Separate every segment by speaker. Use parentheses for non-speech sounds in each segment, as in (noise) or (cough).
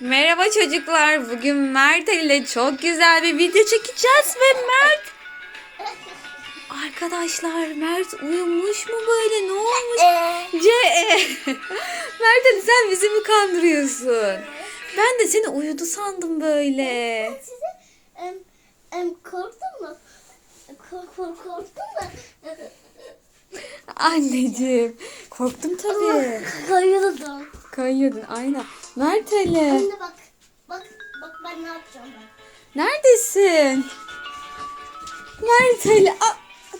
Speaker 1: Merhaba çocuklar. Bugün Mert ile çok güzel bir video çekeceğiz ve Mert Arkadaşlar Mert uyumuş mu böyle ne olmuş? C. (laughs) Mert Ali sen bizi mi kandırıyorsun? Ben de seni uyudu sandım böyle.
Speaker 2: Size em, em, korktun mu? Kork, kork, korktun mu?
Speaker 1: Anneciğim korktum tabii.
Speaker 2: Kayıyordum.
Speaker 1: Kayıyordun aynen. Mert Ali
Speaker 2: Anne bak. Bak bak ben ne yapacağım ben.
Speaker 1: neredesin? Mert Ali Aa,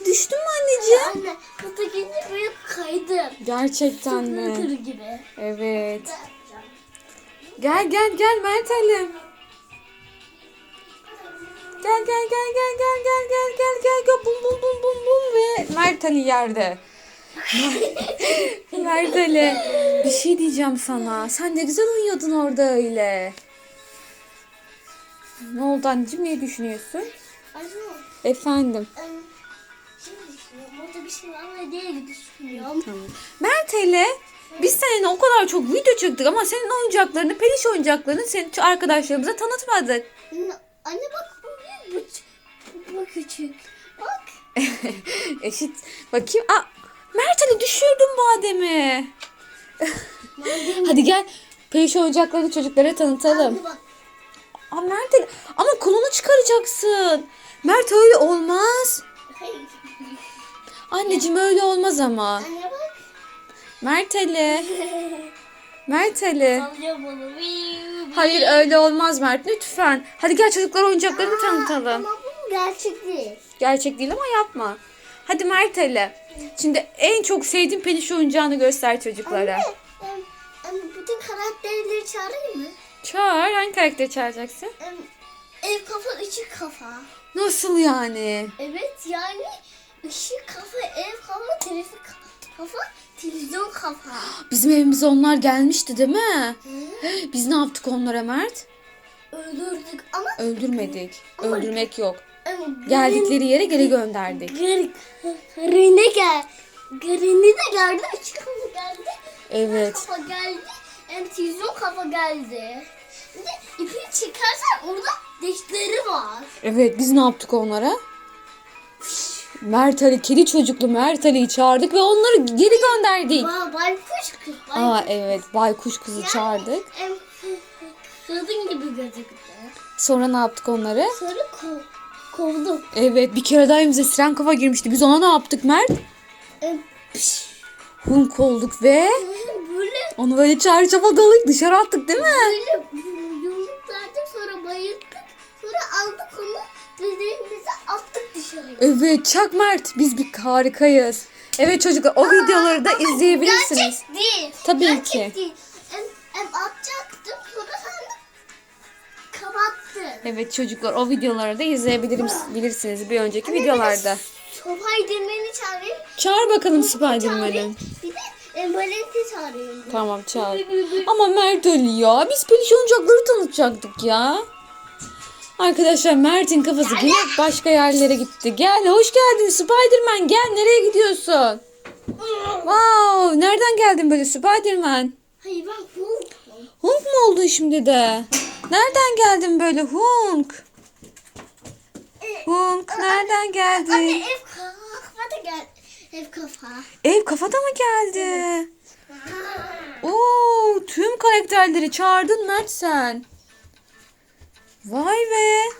Speaker 1: düştün mü anneciğim?
Speaker 2: Anne kata gelince böyle kaydım.
Speaker 1: Gerçekten mi?
Speaker 2: Tır gibi.
Speaker 1: Evet. Gel gel gel Mert Ali. Gel gel gel gel gel gel gel gel gel gel bum bum bum bum bum ve Mert Ali yerde. Mert Ali bir şey diyeceğim sana. Sen ne güzel uyuyordun orada öyle. Ne oldu anneciğim ne düşünüyorsun?
Speaker 2: Anne
Speaker 1: Efendim.
Speaker 2: düşünüyorum. Orada bir şey var mı diye düşünüyorum.
Speaker 1: Tamam. Mert Ali biz seninle o kadar çok video çektik ama senin oyuncaklarını, peliş oyuncaklarını senin arkadaşlarımıza tanıtmadık.
Speaker 2: Anne, anne bak bu büyük bu, bu küçük. Bak. (laughs)
Speaker 1: Eşit. Bakayım. Aa, Mert Ali düşürdün bademi. Hadi gel. Peluş oyuncaklarını çocuklara tanıtalım.
Speaker 2: Anne bak.
Speaker 1: Aa, Mert Ali. Ama kolunu çıkaracaksın. Mert öyle olmaz. Anneciğim öyle olmaz ama.
Speaker 2: Anne bak.
Speaker 1: Mert Ali. (laughs) Mert Ali. Hayır öyle olmaz Mert lütfen. Hadi gel çocuklara oyuncaklarını tanıtalım.
Speaker 2: Ama bu gerçek değil.
Speaker 1: Gerçek değil ama yapma. Hadi Mert Ali. Şimdi en çok sevdiğin peluş oyuncağını göster çocuklara.
Speaker 2: Anne, em, em, bütün karakterleri çağırayım mı?
Speaker 1: Çağır. Hangi karakteri çağıracaksın?
Speaker 2: Em, ev kafa, ışık kafa.
Speaker 1: Nasıl yani?
Speaker 2: Evet yani ışık kafa, ev kafa, trafik kafa, televizyon kafa.
Speaker 1: Bizim evimize onlar gelmişti değil mi?
Speaker 2: Hı?
Speaker 1: Biz ne yaptık onlara Mert?
Speaker 2: Öldürdük ama
Speaker 1: Öldürmedik. Öldürmek yok. Geldikleri yere geri gönderdik.
Speaker 2: Gırine gel. Gırine de geldi, ışık kafa geldi.
Speaker 1: Evet.
Speaker 2: Kafa geldi, em, televizyon kafa geldi. Bir de ipini çıkarsan orada deşleri var.
Speaker 1: Evet biz ne yaptık onlara? Mert Ali, kedi çocuklu Mert Ali'yi çağırdık ve onları geri gönderdik.
Speaker 2: Ba baykuş kız. Bay,
Speaker 1: Aa evet baykuş kızı çağırdık.
Speaker 2: em, (laughs) kadın gibi gözüktü.
Speaker 1: Sonra ne yaptık onları?
Speaker 2: Sonra kovdum.
Speaker 1: Evet bir kere daha evimize siren kafa girmişti. Biz ona ne yaptık Mert?
Speaker 2: Piş.
Speaker 1: Hunk olduk ve
Speaker 2: Böyle
Speaker 1: onu böyle çarşafa dalıp dışarı attık değil mi?
Speaker 2: böyle yumruklardık sonra bayılttık. Sonra aldık onu dediğimize attık dışarıya.
Speaker 1: Evet Çak Mert biz bir harikayız. Evet çocuklar o videoları da izleyebilirsiniz.
Speaker 2: Gerçek değil.
Speaker 1: Tabii
Speaker 2: Gerçek
Speaker 1: ki.
Speaker 2: değil.
Speaker 1: Evet çocuklar o videoları da izleyebilirsiniz bir önceki videolarda.
Speaker 2: Sopayı demeni çağırayım.
Speaker 1: Çağır bakalım. Spiderman'i.
Speaker 2: Bir de embalenti çağırayım.
Speaker 1: Tamam çağır. Ama Mert Ali ya biz peluş oyuncakları tanıtacaktık ya. Arkadaşlar Mert'in kafası yine başka yerlere gitti. Gel hoş geldin Spiderman gel nereye gidiyorsun? Wow nereden geldin böyle Spiderman?
Speaker 2: Hayır ben korktum.
Speaker 1: Hunk mu oldun şimdi de? Nereden geldin böyle Hunk? Hunk nereden
Speaker 2: Anne
Speaker 1: geldin?
Speaker 2: ev kafa da gel. Ev kafa.
Speaker 1: Ev kafada mı geldi? Oo, tüm karakterleri çağırdın Mert sen. Vay be.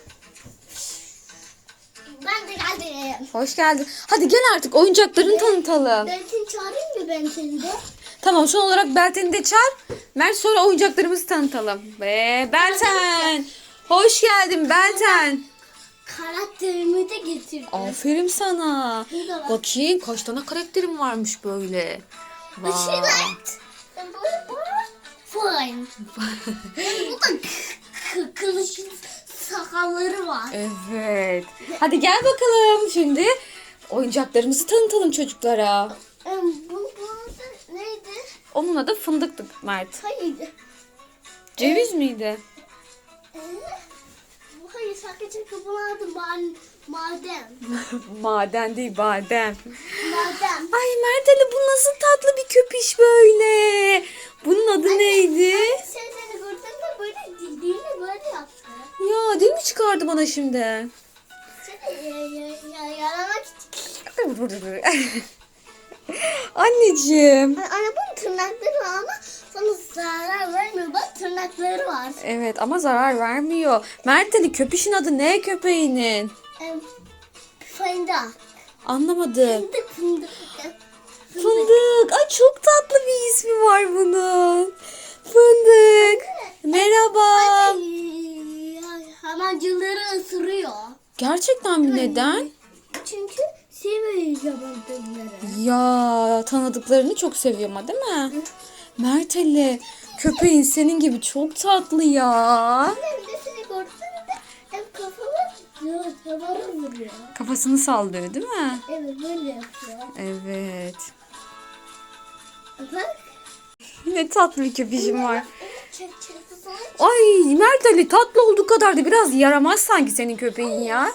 Speaker 2: Ben de geldim.
Speaker 1: Hoş geldin. Hadi gel artık oyuncaklarını tanıtalım.
Speaker 2: Ben seni çağırayım mı ben seni de?
Speaker 1: Tamam son olarak Belten'i de çağır. Mert sonra oyuncaklarımızı tanıtalım. Ve Belten. Hoş geldin Belten.
Speaker 2: Karakterimi de getirdim.
Speaker 1: Aferin sana.
Speaker 2: Burada bak.
Speaker 1: Bakayım kaç tane karakterim varmış böyle. Vay.
Speaker 2: Fine. bu da k- kılıçlı sakalları var.
Speaker 1: Evet. Hadi gel bakalım şimdi. Oyuncaklarımızı tanıtalım çocuklara.
Speaker 2: Em, bu bu da neydi?
Speaker 1: Onun adı fındıktık Mert.
Speaker 2: Hayır.
Speaker 1: Ceviz miydi?
Speaker 2: Bu hayır sadece bunun adı ma- maden.
Speaker 1: Maden değil badem.
Speaker 2: Maden.
Speaker 1: Ay Mert Ali bu nasıl tatlı bir köpüş böyle. Bunun adı neydi?
Speaker 2: Sen seni gördün de böyle
Speaker 1: çıkardı bana şimdi.
Speaker 2: Seni ya, ya, ya, yaramak için. (laughs)
Speaker 1: Anneciğim.
Speaker 2: Ay, Arabanın tırnakları var ama sana zarar vermiyor. Bak tırnakları var.
Speaker 1: Evet ama zarar vermiyor. Mert Ali köpüşün adı ne köpeğinin?
Speaker 2: Fındık.
Speaker 1: Anlamadım.
Speaker 2: Fındık fındık.
Speaker 1: Fındık. Ay çok tatlı bir ismi var bunun. Fındık. Merhaba.
Speaker 2: Ay, Hayvancıları ısırıyor.
Speaker 1: Gerçekten mi? Neden?
Speaker 2: Çünkü seviyor yabancıları.
Speaker 1: Ya tanıdıklarını çok seviyor ama değil mi? Mert Ali köpeğin senin gibi çok tatlı ya.
Speaker 2: Annem de seni gördüğünde hem kafalı yavara vuruyor.
Speaker 1: Kafasını sallıyor değil mi?
Speaker 2: Evet böyle yapıyor.
Speaker 1: Evet.
Speaker 2: Bak.
Speaker 1: Ne tatlı bir köpeğim var. Ay Mert Ali tatlı olduğu kadar da biraz yaramaz sanki senin köpeğin ya.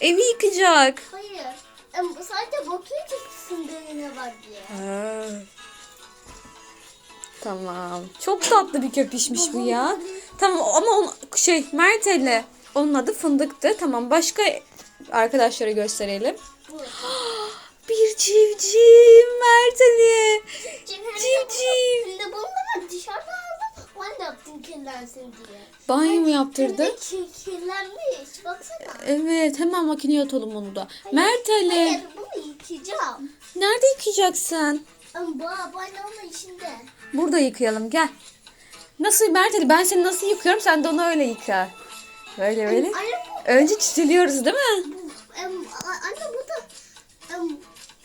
Speaker 1: Evi yıkacak.
Speaker 2: Hayır. Em, sadece bakıyor ki fındığına var diye.
Speaker 1: Ha. Tamam. Çok tatlı bir köpişmiş bu ya. Tamam ama on, şey Mert Ali. Onun adı Fındık'tı. Tamam başka arkadaşlara gösterelim.
Speaker 2: Bu. (gasps)
Speaker 1: Bir civciv Mert Ali.
Speaker 2: Civciv. Şimdi bunu da dışarıda. Ben de yaptım kirlensin diye.
Speaker 1: Banyo mu yaptırdı?
Speaker 2: Şimdi ki- kirlenmiş. Baksana.
Speaker 1: Evet hemen makineye atalım onu da. Mert Ali.
Speaker 2: Hayır bunu yıkayacağım.
Speaker 1: Nerede yıkayacaksın?
Speaker 2: Ama bu banyonun içinde.
Speaker 1: Burada yıkayalım gel. Nasıl Mert Ali ben seni nasıl yıkıyorum sen de onu öyle yıka. Böyle böyle.
Speaker 2: Anne
Speaker 1: Önce çitiliyoruz değil mi?
Speaker 2: em, a- anne bu da em,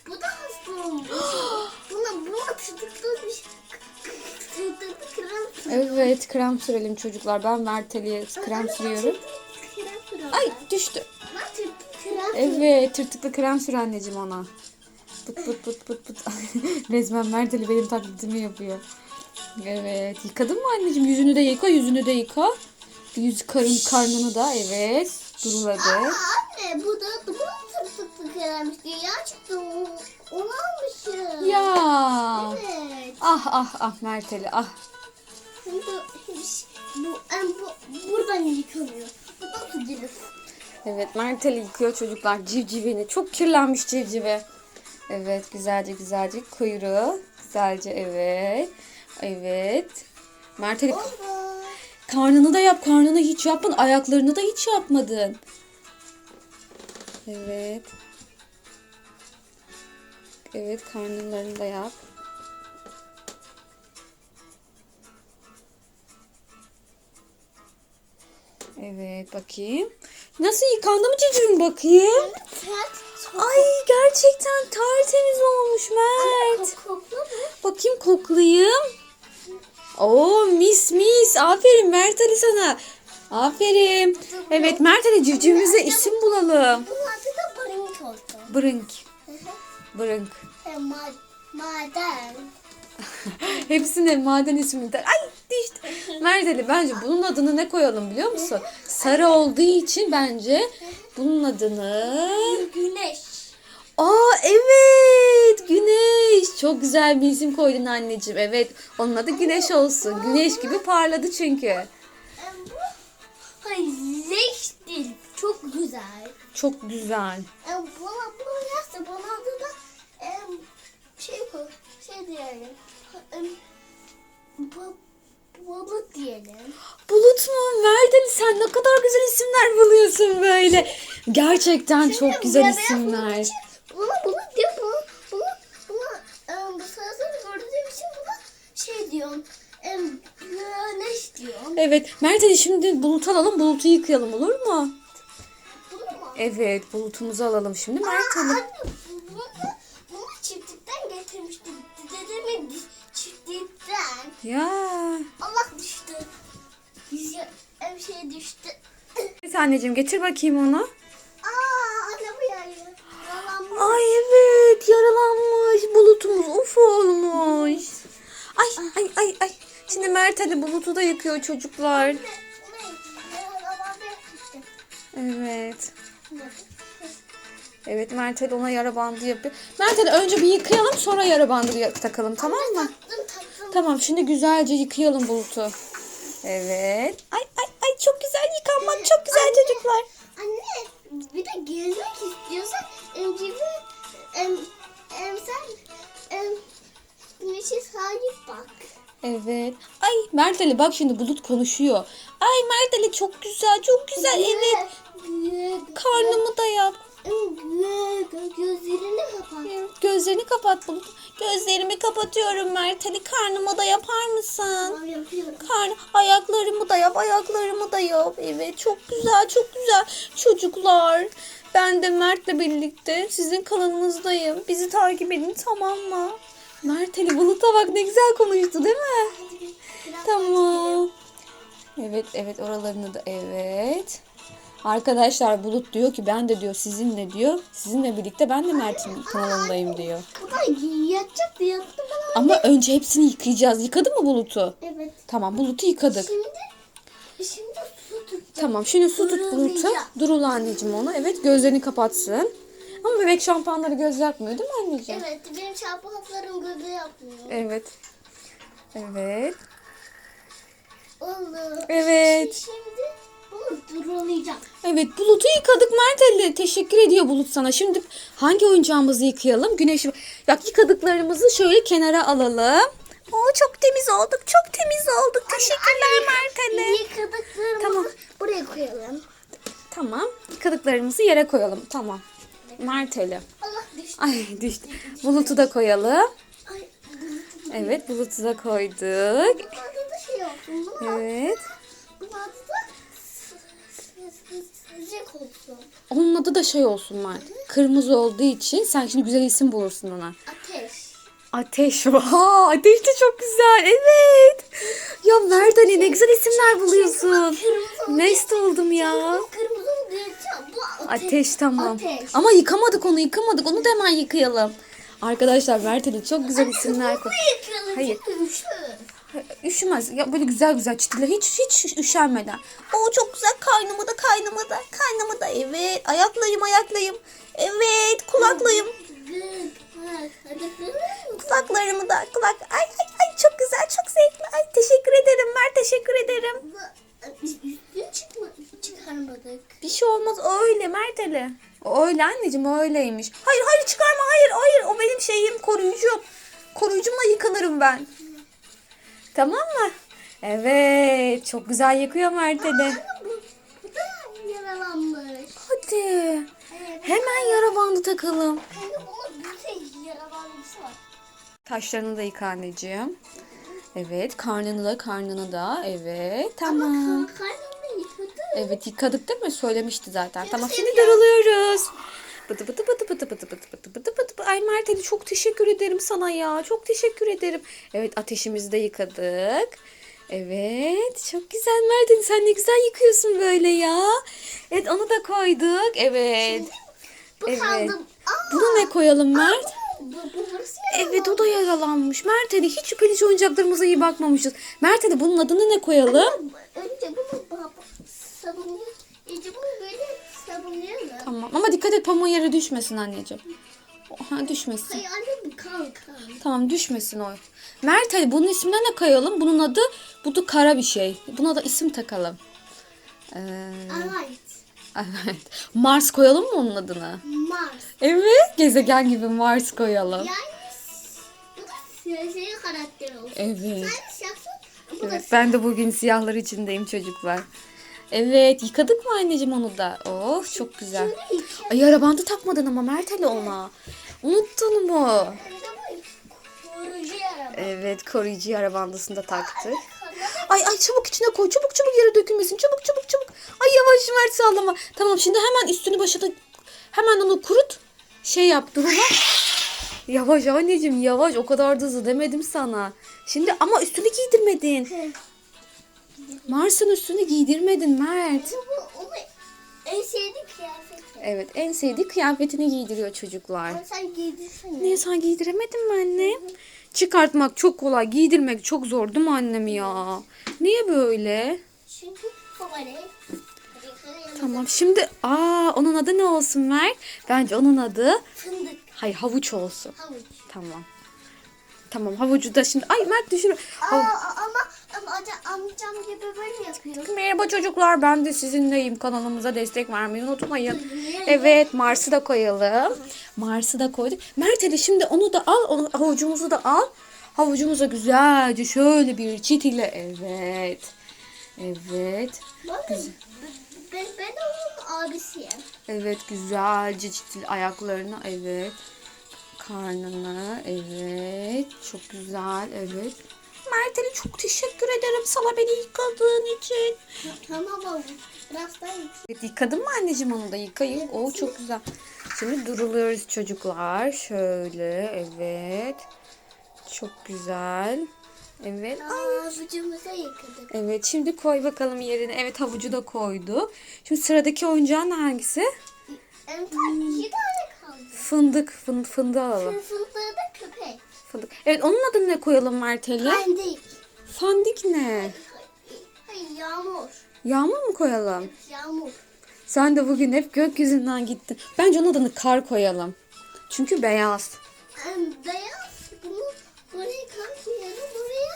Speaker 2: bu da hasta olmuş. (gasps) Buna buna tırtıklı bir şey. Krem.
Speaker 1: Evet krem sürelim çocuklar. Ben Mert Ali'ye krem sürüyorum.
Speaker 2: Krem sürüyor.
Speaker 1: Ay düştü.
Speaker 2: Krem.
Speaker 1: Evet tırtıklı krem sür anneciğim ona. Pıt pıt pıt pıt pıt. (laughs) Resmen Mert Ali benim taklidimi yapıyor. Evet yıkadın mı anneciğim? Yüzünü de yıka yüzünü de yıka. Yüz karın karnını da evet. Duruladı.
Speaker 2: Aa, anne bu da bu da tırtıklı diye. Gerçekten o- onu almışım.
Speaker 1: Ya.
Speaker 2: Evet.
Speaker 1: Ah ah ah Mert Ali ah.
Speaker 2: Şimdi bu, em, bu buradan yıkanıyor. Bu da su gibi.
Speaker 1: Evet Mert Ali yıkıyor çocuklar civcivini. Çok kirlenmiş civcivi. Evet güzelce güzelce kuyruğu. Güzelce evet. Evet. Mert Ali
Speaker 2: Baba.
Speaker 1: karnını da yap. Karnını hiç yapmadın. Ayaklarını da hiç yapmadın. Evet. Evet karnlarını da yap. Evet bakayım. Nasıl yıkandı mı civcivim bakayım? Ay gerçekten tertemiz olmuş Mert. Bakayım koklayayım. Oo mis mis. Aferin Mert Ali sana. Aferin. Evet Mert Ali civcivimize isim bulalım.
Speaker 2: Bunun adı da barink oldu.
Speaker 1: Brink. Brink.
Speaker 2: Hem ma maden. (laughs)
Speaker 1: Hepsine maden ismi. Ay düştü. Mert Ali bence bunun adını ne koyalım biliyor musun? Sarı olduğu için bence bunun adını...
Speaker 2: Güneş.
Speaker 1: Aa evet güneş. Çok güzel bir isim koydun anneciğim. Evet onun adı güneş olsun. Güneş gibi parladı çünkü.
Speaker 2: Leş değil. Çok güzel.
Speaker 1: Çok güzel.
Speaker 2: Bana bunu yazsa bana adı da em, şey. Şey diyelim. Em, bu, balık diyelim.
Speaker 1: Bulut mu? Verdin sen ne kadar güzel isimler buluyorsun böyle. Gerçekten çok güzel
Speaker 2: Ya ben bunun
Speaker 1: isimler.
Speaker 2: Buna bunu diyor. Buna, buna, buna em, bu sırasını gördüğüm için buna şey diyorum. Em, güneş diyorum.
Speaker 1: Evet Mert Ali şimdi bulut alalım bulutu yıkayalım olur mu?
Speaker 2: Bunu mu?
Speaker 1: Evet bulutumuzu alalım şimdi Mert
Speaker 2: Aa,
Speaker 1: Ali.
Speaker 2: anne, bunu çiftlikten getirmiştim. Dedemin çiftlikten.
Speaker 1: Ya.
Speaker 2: Allah düştü. Yüzü ev şey düştü.
Speaker 1: Evet anneciğim getir bakayım onu.
Speaker 2: Aa yayı. Yalanmış.
Speaker 1: Ay evet yaralanmış bulutumuz uf olmuş. Ay ay ay ay. Şimdi Mert Ali bulutu da yıkıyor çocuklar. Evet. Evet Mert Ali ona yara bandı yapıyor. Mert Ali önce bir yıkayalım sonra yara bandı takalım tamam mı?
Speaker 2: Taktım taktım.
Speaker 1: Tamam şimdi güzelce yıkayalım bulutu. Evet. Ay ay ay çok güzel yıkanmak çok güzel çocuklar.
Speaker 2: Anne bir de gezmek istiyorsan önce bir em, em, sen em, güneşe sahip bak.
Speaker 1: Evet. Ay Mert Ali bak şimdi Bulut konuşuyor. Ay Mert Ali çok güzel çok güzel evet. Karnımı da yap.
Speaker 2: Gözlerini kapat.
Speaker 1: Gözlerini kapat Bulut. Gözlerimi kapatıyorum Mert Ali. Karnımı da yapar mısın?
Speaker 2: Tamam yapıyorum.
Speaker 1: Karn, ayaklarımı da yap, ayaklarımı da yap. Evet, çok güzel, çok güzel. Çocuklar, ben de Mert'le birlikte sizin kanalınızdayım. Bizi takip edin, tamam mı? Mert Ali Bulut'a bak ne güzel konuştu değil mi? Tamam. Evet, evet oralarını da evet. Arkadaşlar Bulut diyor ki ben de diyor sizinle diyor. Sizinle birlikte ben de Mert'in kanalındayım diyor.
Speaker 2: Baba yatacaktı yattı bana.
Speaker 1: Ama önce hepsini yıkayacağız. Yıkadın mı Bulut'u?
Speaker 2: Evet.
Speaker 1: Tamam Bulut'u yıkadık.
Speaker 2: Şimdi şimdi su tut.
Speaker 1: Tamam şimdi su tut Bulut'u. Durul anneciğim onu. Evet gözlerini kapatsın. Ama bebek şampuanları göz yakmıyor değil mi anneciğim?
Speaker 2: Evet benim şampuanlarım gözü yapmıyor.
Speaker 1: Evet. Evet.
Speaker 2: Olur.
Speaker 1: Evet.
Speaker 2: Şimdi
Speaker 1: Evet Bulut'u yıkadık Mert Ali. Teşekkür ediyor Bulut sana. Şimdi hangi oyuncağımızı yıkayalım? Güneş. Bak yıkadıklarımızı şöyle kenara alalım. Oo çok temiz olduk. Çok temiz olduk. Teşekkürler Mert Ali.
Speaker 2: Yıkadıklarımızı
Speaker 1: Tamam.
Speaker 2: buraya koyalım.
Speaker 1: Tamam. Yıkadıklarımızı yere koyalım. Tamam. Mert Ali.
Speaker 2: Allah düştü.
Speaker 1: Ay düştü. Bulut'u da koyalım.
Speaker 2: Ay,
Speaker 1: Evet Bulut'u da koyduk.
Speaker 2: şey
Speaker 1: Evet.
Speaker 2: Sıcak olsun.
Speaker 1: Onun adı da şey olsun Mert. Kırmızı olduğu için sen şimdi güzel isim bulursun ona.
Speaker 2: Ateş.
Speaker 1: Ateş. (laughs) Aa, ateş de çok güzel. Evet. Ya Mert Ali ne güzel isimler buluyorsun. Mest oldum ya.
Speaker 2: Kırmızı. Bu ateş.
Speaker 1: Ateş tamam.
Speaker 2: Ateş.
Speaker 1: Ama yıkamadık onu yıkamadık. Onu da hemen yıkayalım. Arkadaşlar Mert Ali çok güzel isimler koy. Hayır.
Speaker 2: üşür.
Speaker 1: Üşümez. Ya böyle güzel güzel çitiler. Hiç hiç üşenmeden. O çok güzel. Kaynımı da kaynımı da kaynımı da. Evet. Ayaklayım ayaklayım. Evet. Kulaklayım. Kulaklarımı da kulak. Ay ay ay çok güzel çok zevkli. Ay teşekkür ederim Mert teşekkür ederim.
Speaker 2: Çıkarmadık.
Speaker 1: Bir şey olmaz öyle Mert Ali. O öyle anneciğim öyleymiş. Hayır hayır çıkarma hayır hayır o benim şeyim koruyucum. Koruyucumla yıkanırım ben. Tamam mı? Evet çok güzel yıkıyor Mert Ali.
Speaker 2: Ama bu, bu da yaralanmış.
Speaker 1: Hadi
Speaker 2: Evet.
Speaker 1: hemen yara bandı takalım.
Speaker 2: Var.
Speaker 1: Taşlarını da yıka anneciğim. Evet karnını da karnını da evet tamam. Evet yıkadık değil mi? Söylemişti zaten. Tamam şimdi daralıyoruz. Bıdı bıdı bıdı bıdı bıdı Mert Ali çok teşekkür ederim sana ya. Çok teşekkür ederim. Evet ateşimizi de yıkadık. Evet çok güzel Mert Ali sen ne güzel yıkıyorsun böyle ya. Evet onu da koyduk. Evet.
Speaker 2: Bu
Speaker 1: Evet.
Speaker 2: kaldı. Aa,
Speaker 1: Bunu ne koyalım Mert?
Speaker 2: bu, bu burası
Speaker 1: Evet o da yaralanmış. Mert Ali hiç şüpheli oyuncaklarımıza iyi bakmamışız. Mert Ali bunun adını ne koyalım?
Speaker 2: yaralanmış. Önce bunu sabunlu. Önce bunu böyle sabunlayalım.
Speaker 1: Tamam ama dikkat et pamuğun yere düşmesin anneciğim. Ha, düşmesin.
Speaker 2: Hayır anne bu kan kan.
Speaker 1: Tamam düşmesin o. Mert Ali bunun ismine ne koyalım? Bunun adı bu da kara bir şey. Buna da isim takalım. Ee,
Speaker 2: Alright.
Speaker 1: evet. Mars koyalım mı onun adını?
Speaker 2: Mars.
Speaker 1: Evet. Gezegen gibi Mars koyalım.
Speaker 2: Yani bu da siyasi karakter olsun.
Speaker 1: Evet.
Speaker 2: Sen şahsın bu da
Speaker 1: Evet ben de bugün siyahlar içindeyim çocuklar. Evet yıkadık mı anneciğim onu da? Oh çok güzel. Ay yara bandı takmadın ama Mert Ali ona. Unuttun mu? Evet koruyucu yara bandısını da taktık. Ay ay çabuk içine koy. Çabuk çabuk yere dökülmesin. Çabuk çabuk çabuk. Ay yavaş Mert sallama. Tamam şimdi hemen üstünü başına hemen onu kurut. Şey yap duruma. Yavaş anneciğim yavaş. O kadar da hızlı demedim sana. Şimdi ama üstünü giydirmedin. Mars'ın üstünü giydirmedin Mert.
Speaker 2: Bu onu en sevdiğim kıyafet.
Speaker 1: Evet en sevdiği kıyafetini giydiriyor çocuklar.
Speaker 2: Ama sen giydirsene.
Speaker 1: Niye sen giydiremedin mi anne? Çıkartmak çok kolay, giydirmek çok zor değil mi annem ya? Niye böyle?
Speaker 2: Çünkü favori.
Speaker 1: Tamam şimdi aa onun adı ne olsun Mert? Bence onun adı
Speaker 2: Fındık.
Speaker 1: hayır havuç olsun.
Speaker 2: Havuç.
Speaker 1: Tamam. Tamam havucu da şimdi. Ay Mert düşür.
Speaker 2: Aa, ama, ama amca- amcam gibi böyle yapıyor.
Speaker 1: Merhaba çocuklar ben de sizinleyim. Kanalımıza destek vermeyi unutmayın. Evet Mars'ı da koyalım. Mars'ı da koyduk. Mert Ali şimdi onu da al. Onu, havucumuzu da al. Havucumuza güzelce şöyle bir çit ile. Evet. Evet.
Speaker 2: Bakın ben, ben onun abisiyim.
Speaker 1: Evet güzelce çitil ayaklarını. Evet. Karnını. Evet. Çok güzel. Evet. Mert Ali çok teşekkür ederim sana beni yıkadığın için.
Speaker 2: Tamam abi. Biraz daha yüksek.
Speaker 1: Evet, yıkadın mı anneciğim onu da yıkayın. O çok güzel. Şimdi duruluyoruz çocuklar. Şöyle evet. Çok güzel. Evet.
Speaker 2: Aa, vücudumuza yıkadık.
Speaker 1: Evet şimdi koy bakalım yerine. Evet havucu da koydu. Şimdi sıradaki oyuncağın hangisi?
Speaker 2: En iki tane.
Speaker 1: Fındık. Fındık, fındığı alalım.
Speaker 2: Fındığı da köpek.
Speaker 1: Fındık. Evet onun adını ne koyalım Merteli?
Speaker 2: Pendik.
Speaker 1: Fandik ne?
Speaker 2: Hayır yağmur.
Speaker 1: Yağmur mu koyalım?
Speaker 2: Yağmur.
Speaker 1: Sen de bugün hep gökyüzünden gittin. Bence onun adını kar koyalım. Çünkü beyaz.
Speaker 2: Beyaz bunu buraya kar koyalım buraya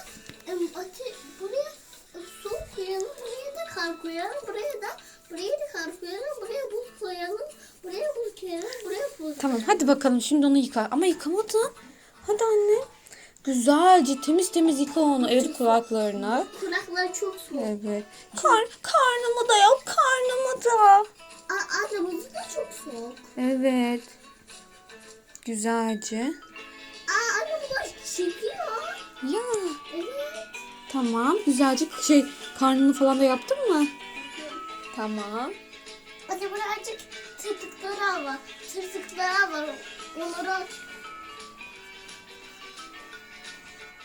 Speaker 2: ate, buraya su koyalım buraya da kar koyalım buraya da buraya da kar koyalım buraya buz koyalım buraya buz koyalım buraya buz
Speaker 1: Tamam hadi bakalım şimdi onu yıka. Ama yıkamadın. Hadi anne. Güzelce temiz temiz yıka onu. Evet kulaklarına.
Speaker 2: kulaklar çok soğuk
Speaker 1: Evet. Kar, karnımı da yap karnımı da.
Speaker 2: Aa, arabamız da çok soğuk
Speaker 1: Evet. Güzelce.
Speaker 2: Aa da çekiyor
Speaker 1: Ya
Speaker 2: evet
Speaker 1: tamam. Güzelce şey karnını falan da yaptın mı? Tamam.
Speaker 2: Hadi birazcık tırtıkları var tırtıkları var onları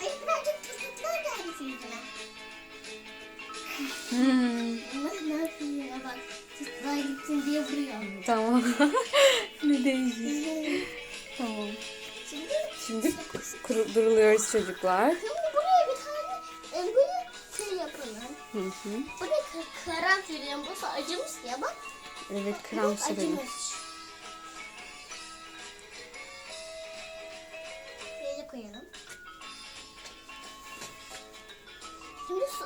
Speaker 2: Ay birazcık tırtıklar geldi yüzüne
Speaker 1: Hmm,
Speaker 2: Allah ne yapıyor ya bak tırtıklar gitsin diye vuruyor.
Speaker 1: tamam. (laughs) ne değişik. Tamam.
Speaker 2: Şimdi,
Speaker 1: Şimdi kuru- duruluyoruz çocuklar.
Speaker 2: şimdi buraya bir tane e, şey yapalım.
Speaker 1: Hı hı.
Speaker 2: Buraya ka- karan sürelim. Bu acımış ya bak.
Speaker 1: Evet sürelim.
Speaker 2: acımış. Böyle koyalım. Şimdi su...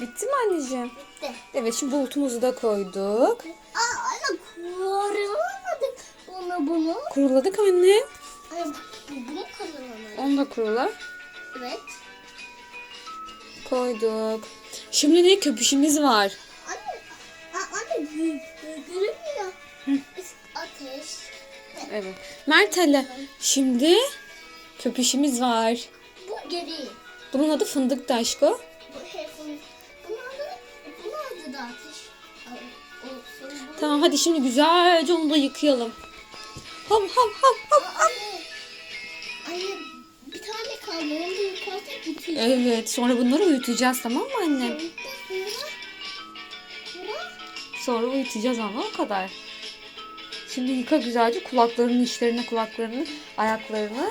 Speaker 2: (laughs)
Speaker 1: Bitti mi anneciğim?
Speaker 2: Bitti.
Speaker 1: Evet şimdi bulutumuzu da koyduk.
Speaker 2: Aa anne kurulamadık bunu bunu.
Speaker 1: Kuruladık anne.
Speaker 2: Bu- bunu kurulamadık.
Speaker 1: Onu da kurula.
Speaker 2: Evet.
Speaker 1: Koyduk. Şimdi ne köpüşümüz var.
Speaker 2: Ateş.
Speaker 1: Evet. Mert Ali, Şimdi köpüşümüz var.
Speaker 2: Bu geri.
Speaker 1: Bunun adı fındık aşko.
Speaker 2: Bu şey bunun bunun adı, bunun adı da ateş.
Speaker 1: Tamam hadi şimdi güzelce onu da yıkayalım. Ham ham ham ham.
Speaker 2: Aa, Anne. Bir tane kaldı. Onu da yıkarsak bitiyor.
Speaker 1: Evet sonra bunları uyutacağız tamam mı annem?
Speaker 2: Sonra
Speaker 1: uyutacağız ama o kadar. Şimdi yıka güzelce kulaklarının içlerine kulaklarını, ayaklarını.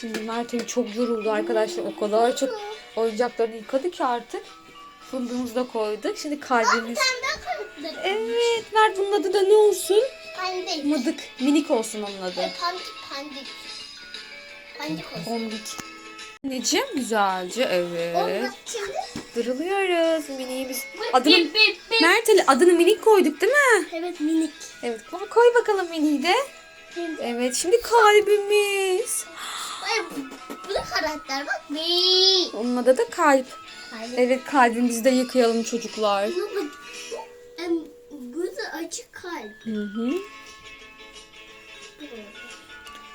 Speaker 1: Şimdi Mert Ali çok yoruldu arkadaşlar. O kadar çok oyuncaklarını yıkadı ki artık. Fındığımızı da koyduk. Şimdi kalbimiz. Evet Mert bunun adı da ne olsun?
Speaker 2: Pandik.
Speaker 1: Mıdık. Minik olsun onun adı.
Speaker 2: Ay, Pandik pandik. Pandik olsun.
Speaker 1: Omdik. Anneciğim güzelce evet.
Speaker 2: Onu şimdi
Speaker 1: Duruluyoruz miniğimiz. Adını,
Speaker 2: bip bip bip.
Speaker 1: Mert Ali adını minik koyduk değil mi?
Speaker 2: Evet minik.
Speaker 1: Evet koy bakalım miniği de. Evet şimdi kalbimiz.
Speaker 2: Bu, da karakter bak.
Speaker 1: Onun adı da kalp.
Speaker 2: Hayır.
Speaker 1: Evet kalbimizi de yıkayalım çocuklar.
Speaker 2: Bunu Gözü açık kalp.
Speaker 1: Hı hı.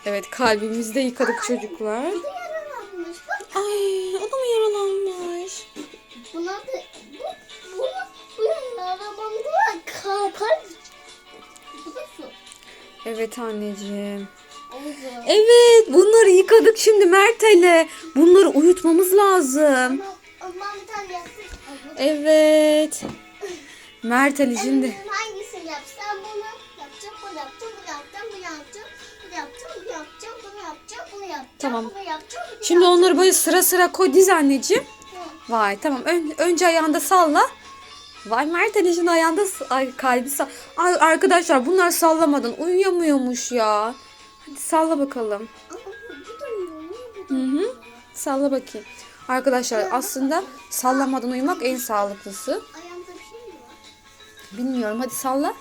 Speaker 1: Evet kalbimizi de yıkadık çocuklar.
Speaker 2: Yaralanmış bak.
Speaker 1: Ay o da mı yaralanmış?
Speaker 2: Buna da bu, bunu, bu yaralanmamda da kalp. kalp. Bu da su.
Speaker 1: Evet anneciğim. Evet bunları yıkadık şimdi Mert Ali. Bunları uyutmamız lazım. Evet. Mert Ali şimdi.
Speaker 2: Hangisini yapsam bunu yapacağım, bunu yapacağım, bunu yapacağım, bunu yapacağım, bunu yapacağım, bunu yapacağım, bunu yapacağım, bunu yapacağım,
Speaker 1: Tamam.
Speaker 2: bunu yapacağım, bunu
Speaker 1: Şimdi onları böyle sıra sıra koy diz anneciğim. Vay tamam Ön- önce ayağında salla. Vay Mert Ali şimdi ayağında ay, kalbi sall. Ay arkadaşlar bunlar sallamadan uyuyamıyormuş ya. Hadi salla bakalım. Hı hı. Salla bakayım. Arkadaşlar aslında sallamadan uyumak en sağlıklısı. Bilmiyorum hadi salla.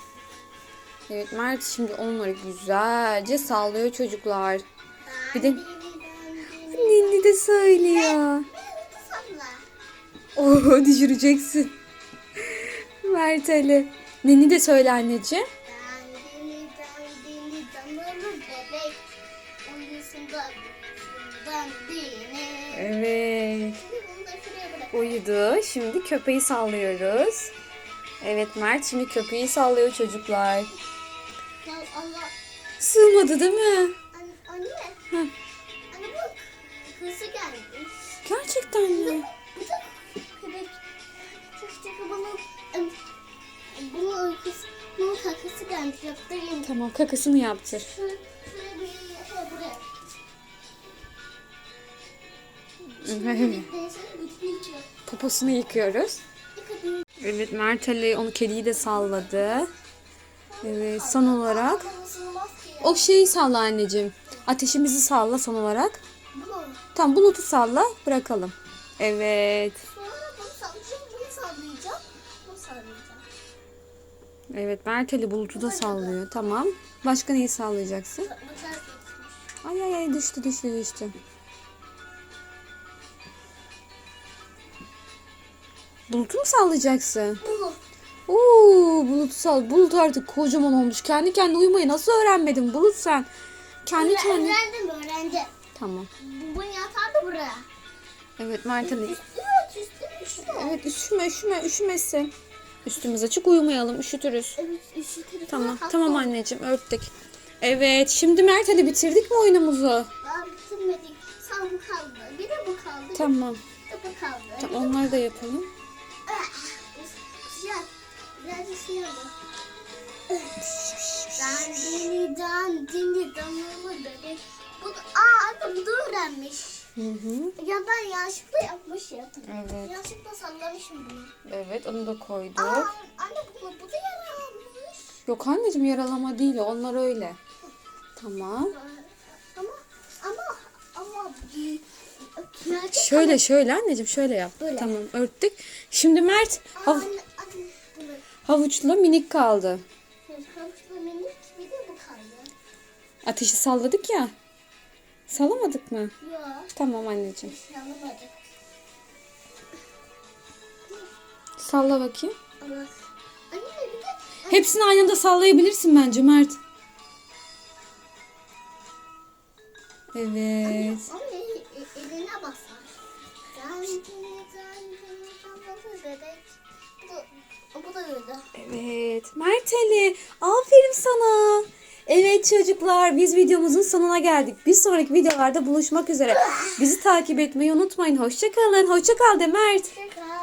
Speaker 1: Evet Mert şimdi onları güzelce sallıyor çocuklar. Bir de Ninni de söylüyor. (laughs) Oo düşüreceksin. Mert Ali. Ninni de söyle anneciğim.
Speaker 2: Dandini dandini danalı bebek. Uyusunda dandini.
Speaker 1: Evet. Uyudu. Şimdi köpeği sallıyoruz. Evet Mert şimdi köpeği sallıyor çocuklar.
Speaker 2: Ya Allah.
Speaker 1: Sığmadı değil mi?
Speaker 2: Anne. Anne.
Speaker 1: Hı.
Speaker 2: Anne bak. Kızı gelmiş.
Speaker 1: Gerçekten mi?
Speaker 2: Bunun uykusu, bunun kakası gelmiş. Yaptırayım.
Speaker 1: Tamam kakasını yaptır.
Speaker 2: Bir şöyle buraya.
Speaker 1: Poposunu yıkıyoruz. Evet Mert Ali onu kediyi de salladı. Evet son olarak o şeyi salla anneciğim. Ateşimizi salla son olarak.
Speaker 2: Bunu.
Speaker 1: Tam bulutu salla bırakalım. Evet. Evet Mert Ali bulutu da sallıyor. Tamam. Başka neyi sallayacaksın? Ay ay ay düştü düştü düştü. Bulutu mu sallayacaksın?
Speaker 2: Bunu.
Speaker 1: Oo, Bulut sal. Bulut artık kocaman olmuş. Kendi kendine uyumayı nasıl öğrenmedin Bulut sen? Kendi kendine.
Speaker 2: Öğrendim öğrendim.
Speaker 1: Tamı
Speaker 2: Bu- Bunu yatardı buraya.
Speaker 1: Evet Mert Ali.
Speaker 2: Üstüme üstüme üstüme.
Speaker 1: Evet üşüme üşüme üşümesin. Üstümüz açık uyumayalım üşütürüz.
Speaker 2: Evet üşütürüm.
Speaker 1: Tamam
Speaker 2: Hasta
Speaker 1: tamam anneciğim örttük. Evet şimdi Mert Ali bitirdik mi oyunumuzu?
Speaker 2: Daha bitirmedik. Sen bu kaldı. Bir de bu kaldı.
Speaker 1: Tamam.
Speaker 2: Bir de bu kaldı.
Speaker 1: Tamam onları da yapalım.
Speaker 2: Ah, Sıcak. Biraz ısınıyor bebek. Bu da, aa anne bu da öğrenmiş.
Speaker 1: Hı hı.
Speaker 2: Ya ben yanlışlıkla yapmış ya.
Speaker 1: Evet.
Speaker 2: Yanlışlıkla sallamışım bunu.
Speaker 1: Evet onu da koyduk.
Speaker 2: Aa, anne bu, bu da yaralanmış.
Speaker 1: Yok anneciğim yaralama değil onlar öyle. Tamam.
Speaker 2: Ama ama ama gerçek
Speaker 1: Şöyle şöyle anneciğim şöyle yap.
Speaker 2: Böyle.
Speaker 1: Tamam örttük. Şimdi Mert hav- havuçla minik kaldı.
Speaker 2: Kavuşma minik bir de bu kaldı.
Speaker 1: Ateşi salladık ya. Sallamadık mı?
Speaker 2: Yok.
Speaker 1: Tamam anneciğim.
Speaker 2: Yanılmadık.
Speaker 1: Salla bakayım.
Speaker 2: Ama anne bir de
Speaker 1: Hepsini aynı anda sallayabilirsin bence Mert. Evet.
Speaker 2: ama el- eline basar.
Speaker 1: Evet. Mert Ali, aferin sana. Evet çocuklar biz videomuzun sonuna geldik. Bir sonraki videolarda buluşmak üzere. Bizi takip etmeyi unutmayın. Hoşçakalın. Hoşçakal de Mert.
Speaker 2: Tekrar.